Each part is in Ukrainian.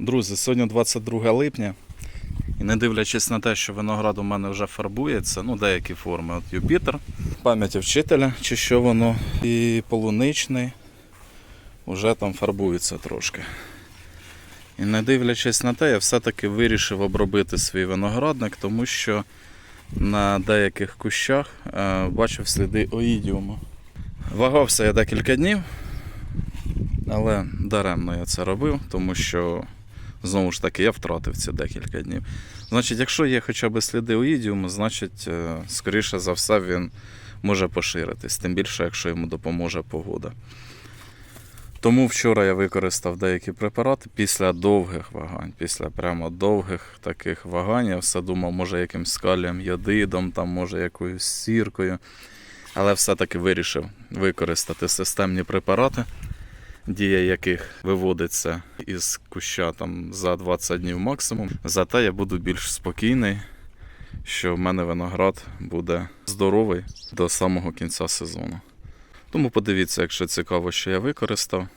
Друзі, сьогодні 22 липня. І не дивлячись на те, що виноград у мене вже фарбується, ну деякі форми. От Юпітер, пам'яті вчителя, чи що воно, і полуничний вже там фарбується трошки. І не дивлячись на те, я все-таки вирішив обробити свій виноградник, тому що на деяких кущах е, бачив сліди оїдіуму. Вагався я декілька днів, але даремно я це робив, тому що знову ж таки я втратив ці декілька днів. Значить, якщо є хоча б сліди оїдіуму, значить, е, скоріше за все, він може поширитись, тим більше, якщо йому допоможе погода. Тому вчора я використав деякі препарати після довгих вагань, після прямо довгих таких вагань. Я все думав, може якимсь скалієм, йодидом, там, може якоюсь сіркою. Але все-таки вирішив використати системні препарати, дія яких виводиться із куща там, за 20 днів максимум. Зате я буду більш спокійний, що в мене виноград буде здоровий до самого кінця сезону. Тому подивіться, якщо цікаво, що я використав.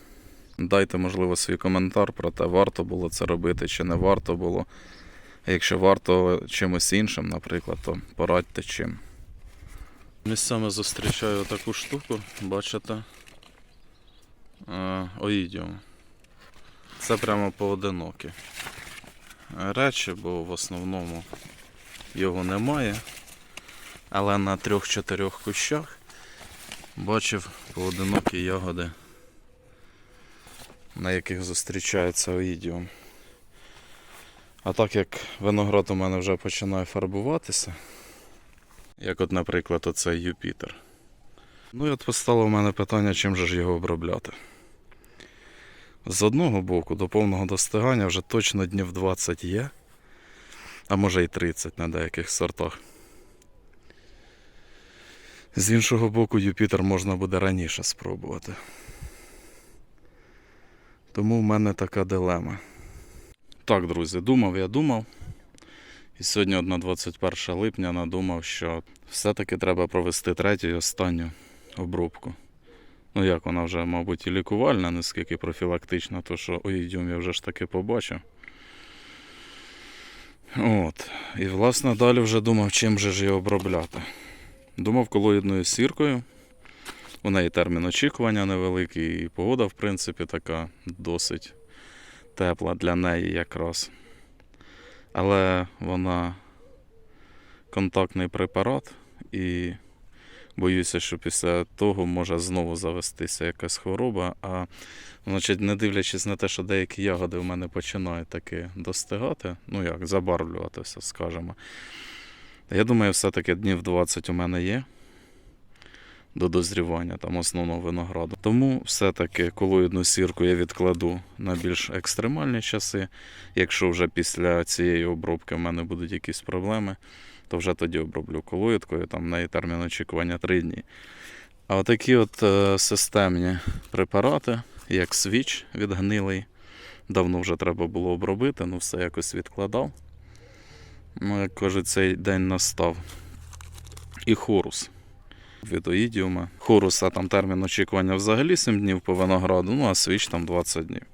Дайте, можливо, свій коментар про те, варто було це робити чи не варто було. Якщо варто чимось іншим, наприклад, то порадьте чим. Місцями зустрічаю таку штуку, бачите? Е, Оїдіум. Це прямо поодинокі речі, бо в основному його немає. Але на трьох-чотирьох кущах бачив поодинокі ягоди, на яких зустрічається оїдіум. А так як виноград у мене вже починає фарбуватися, як от, наприклад, оцей Юпітер. Ну і от постало в мене питання, чим же ж його обробляти. З одного боку, до повного достигання вже точно днів 20 є, а може і 30 на деяких сортах. З іншого боку, Юпітер можна буде раніше спробувати. Тому в мене така дилема. Так, друзі, думав, я думав. І сьогодні, на 21 липня, надумав, що все-таки треба провести третю і останню обробку. Ну як вона вже, мабуть, і лікувальна, наскільки профілактична, то що оїдіум я вже ж таки побачив. От. І власне далі вже думав, чим же ж його обробляти. Думав колоїдною сіркою. У неї термін очікування невеликий, і погода, в принципі, така досить тепла для неї якраз. Але вона контактний препарат, і боюся, що після того може знову завестися якась хвороба. А значить, не дивлячись на те, що деякі ягоди в мене починають таки достигати, ну як, забарвлюватися, скажімо. Я думаю, все-таки днів 20 у мене є до дозрівання там основного винограду. Тому все-таки колоїдну сірку я відкладу на більш екстремальні часи. Якщо вже після цієї обробки в мене будуть якісь проблеми, то вже тоді оброблю колоїдкою, там в неї термін очікування 3 дні. А отакі от е, системні препарати, як свіч відгнилий, давно вже треба було обробити, ну все якось відкладав. Ну, як кажуть, цей день настав. І хорус від оїдіума. Хоруса там термін очікування взагалі 7 днів по винограду, ну а свіч там 20 днів.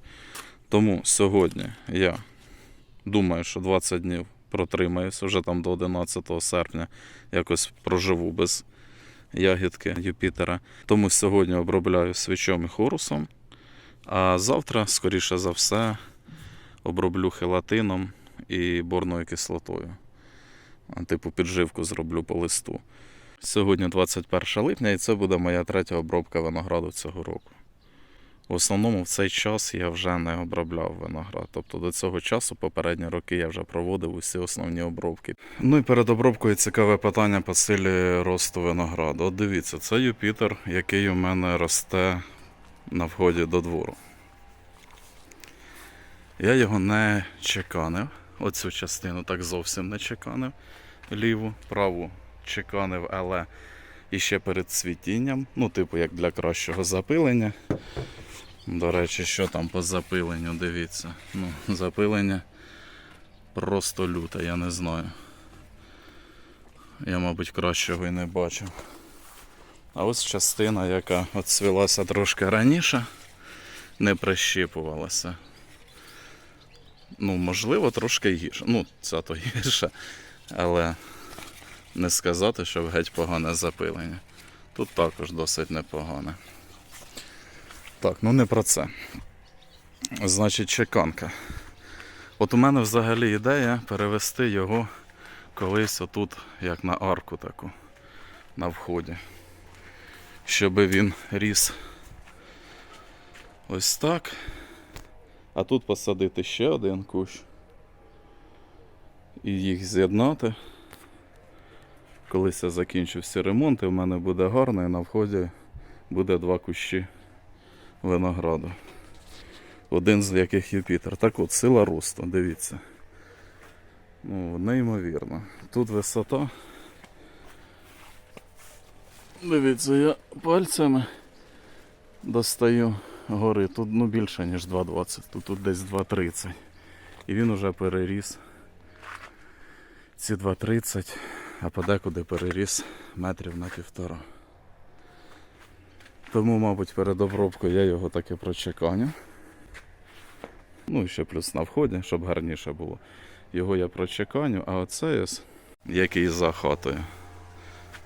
Тому сьогодні я думаю, що 20 днів протримаюся, вже там до 11 серпня якось проживу без ягідки Юпітера. Тому сьогодні обробляю свічом і хорусом. А завтра, скоріше за все, оброблю хелатином і борною кислотою. Типу підживку зроблю по листу. Сьогодні 21 липня, і це буде моя третя обробка винограду цього року. В основному в цей час я вже не обробляв виноград. Тобто до цього часу, попередні роки, я вже проводив усі основні обробки. Ну і перед обробкою цікаве питання по силі росту винограду. От дивіться, це Юпітер, який у мене росте на вході до двору. Я його не чеканив. Оцю частину так зовсім не чеканив. Ліву, праву чеканив, але іще перед цвітінням. Ну, типу, як для кращого запилення. До речі, що там по запиленню, дивіться. Ну, запилення просто люте, я не знаю. Я, мабуть, кращого і не бачив. А ось частина, яка от цвілася трошки раніше, не прищіпувалася. Ну, можливо, трошки гірше. Ну, це то гірше, але не сказати, що геть погане запилення. Тут також досить непогане. Так, ну не про це. Значить, чеканка. От у мене взагалі ідея перевести його колись отут, як на арку таку, на вході. Щоб він ріс ось так. А тут посадити ще один кущ. І їх з'єднати. Колись я закінчу всі ремонти, в мене буде гарно і на вході буде два кущі винограду. Один з яких Юпітер. Так от, сила росту, дивіться. Ну, неймовірно. Тут висота. Дивіться, я пальцями достаю гори. Тут ну, більше, ніж 2,20, тут, тут десь 2,30. І він уже переріс ці 2,30, а подекуди переріс метрів на півтора. Тому, мабуть, перед обробкою я його таки прочеканю. Ну ще плюс на вході, щоб гарніше було. Його я прочеканю, а оцей який за хатою.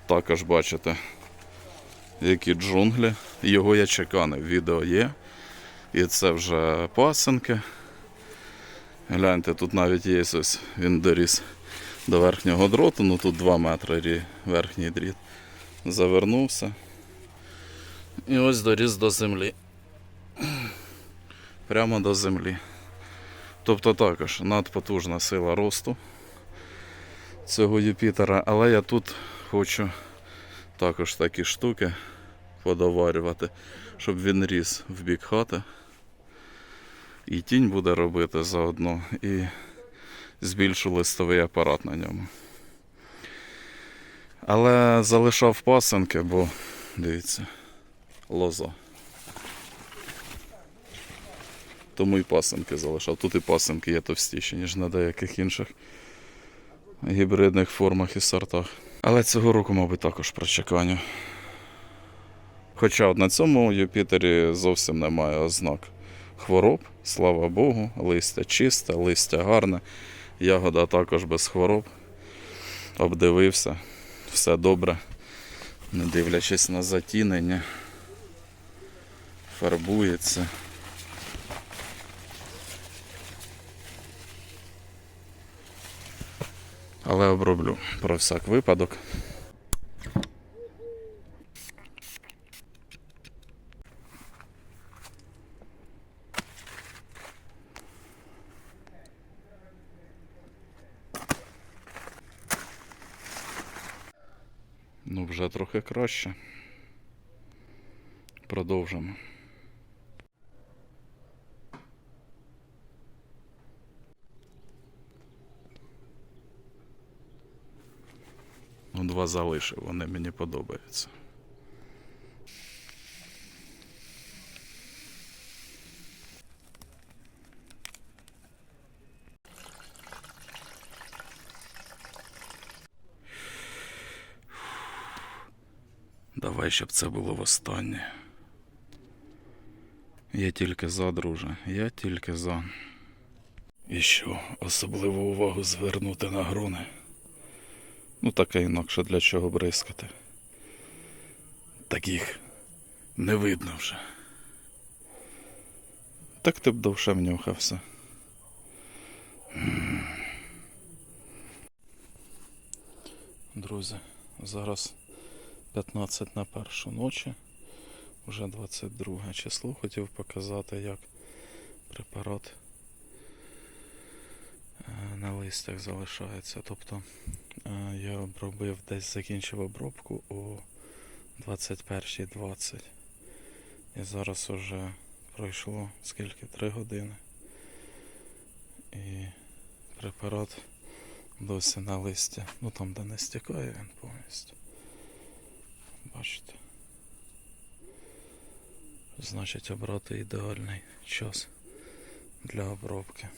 Також бачите, які джунглі. Його я чеканив, відео є. І це вже пасенки. Гляньте, тут навіть є ось він доріс до верхнього дроту, ну тут 2 метри верхній дріт. Завернувся. І ось доріс до землі. Прямо до землі. Тобто також надпотужна сила росту цього Юпітера, але я тут хочу також такі штуки подоварювати, щоб він ріс в бік хати. І тінь буде робити заодно, і збільшу листовий апарат на ньому. Але залишав пасенки, бо дивіться, лоза. Тому і пасенки залишав. Тут і пасенки є товстіші, ніж на деяких інших гібридних формах і сортах. Але цього року, мабуть, також прочеканю. Хоча от на цьому Юпітері зовсім немає ознак хвороб, слава Богу, листя чисте, листя гарне, ягода також без хвороб. Обдивився, все добре, не дивлячись на затінення, фарбується. Але оброблю про всяк випадок. Ну, вже трохи краще. Продовжимо. Ну, два залишив, вони мені подобаються. Давай, щоб це було востаннє. Я тільки за, друже, я тільки за. І що, особливу увагу звернути на грони. Ну, таке інакше для чого бризкати. Таких не видно вже. Так ти б довше внюхався. Друзі, зараз 15 на першу ночі, вже 22 число. Хотів показати, як препарат на листях залишається. Тобто е, я обробив десь закінчив обробку о 21.20. І зараз уже пройшло скільки? 3 години. І препарат досі на листі. Ну там, де не стікає він повністю. Бачите. Значить обрати ідеальний час для обробки.